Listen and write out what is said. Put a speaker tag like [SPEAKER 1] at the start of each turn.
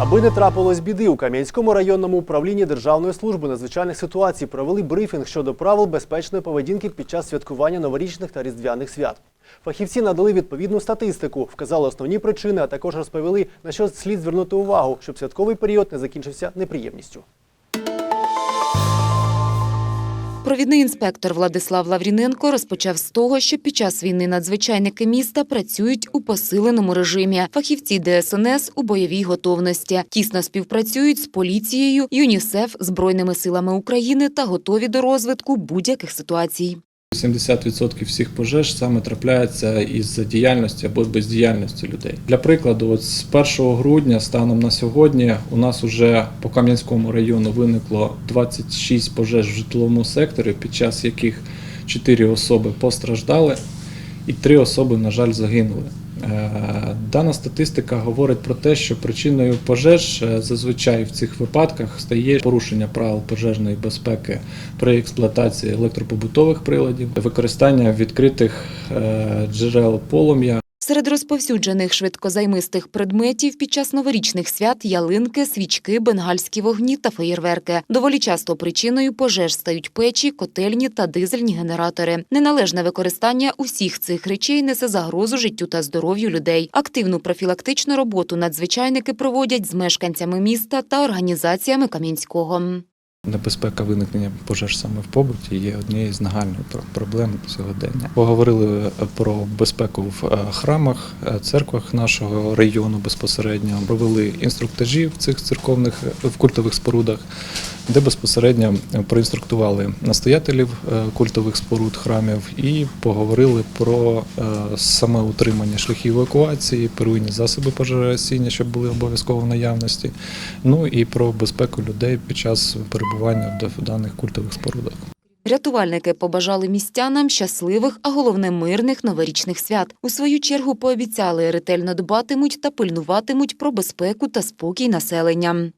[SPEAKER 1] Аби не трапилось біди, у Кам'янському районному управлінні Державної служби надзвичайних ситуацій провели брифінг щодо правил безпечної поведінки під час святкування новорічних та різдвяних свят. Фахівці надали відповідну статистику, вказали основні причини, а також розповіли, на що слід звернути увагу, щоб святковий період не закінчився неприємністю.
[SPEAKER 2] Провідний інспектор Владислав Лавріненко розпочав з того, що під час війни надзвичайники міста працюють у посиленому режимі. Фахівці ДСНС у бойовій готовності тісно співпрацюють з поліцією, ЮНІСЕФ, збройними силами України та готові до розвитку будь-яких ситуацій.
[SPEAKER 3] 70% всіх пожеж саме трапляється із діяльності або бездіяльності людей. Для прикладу, от з 1 грудня станом на сьогодні у нас уже по Кам'янському району виникло 26 пожеж в житловому секторі, під час яких 4 особи постраждали і 3 особи, на жаль, загинули. Е, Дана статистика говорить про те, що причиною пожеж е, зазвичай в цих випадках стає порушення правил пожежної безпеки при експлуатації електропобутових приладів, використання відкритих е, джерел полум'я.
[SPEAKER 2] Серед розповсюджених швидкозаймистих предметів під час новорічних свят ялинки, свічки, бенгальські вогні та феєрверки. Доволі часто причиною пожеж стають печі, котельні та дизельні генератори. Неналежне використання усіх цих речей несе загрозу життю та здоров'ю людей. Активну профілактичну роботу надзвичайники проводять з мешканцями міста та організаціями Кам'янського.
[SPEAKER 3] Небезпека виникнення пожеж саме в побуті є однією з нагальних про- проблем сьогодення. Поговорили е, про безпеку в е, храмах, е, церквах нашого району безпосередньо. Провели інструктажі в цих церковних в культових спорудах, де безпосередньо е, проінструктували настоятелів е, культових споруд храмів і поговорили про е, саме утримання шляхів евакуації, первинні засоби пожежогасіння, щоб були обов'язково в наявності. Ну і про безпеку людей під час перебування в даних культових спорудах.
[SPEAKER 2] Рятувальники побажали містянам щасливих, а головне мирних новорічних свят. У свою чергу пообіцяли ретельно дбатимуть та пильнуватимуть про безпеку та спокій населення.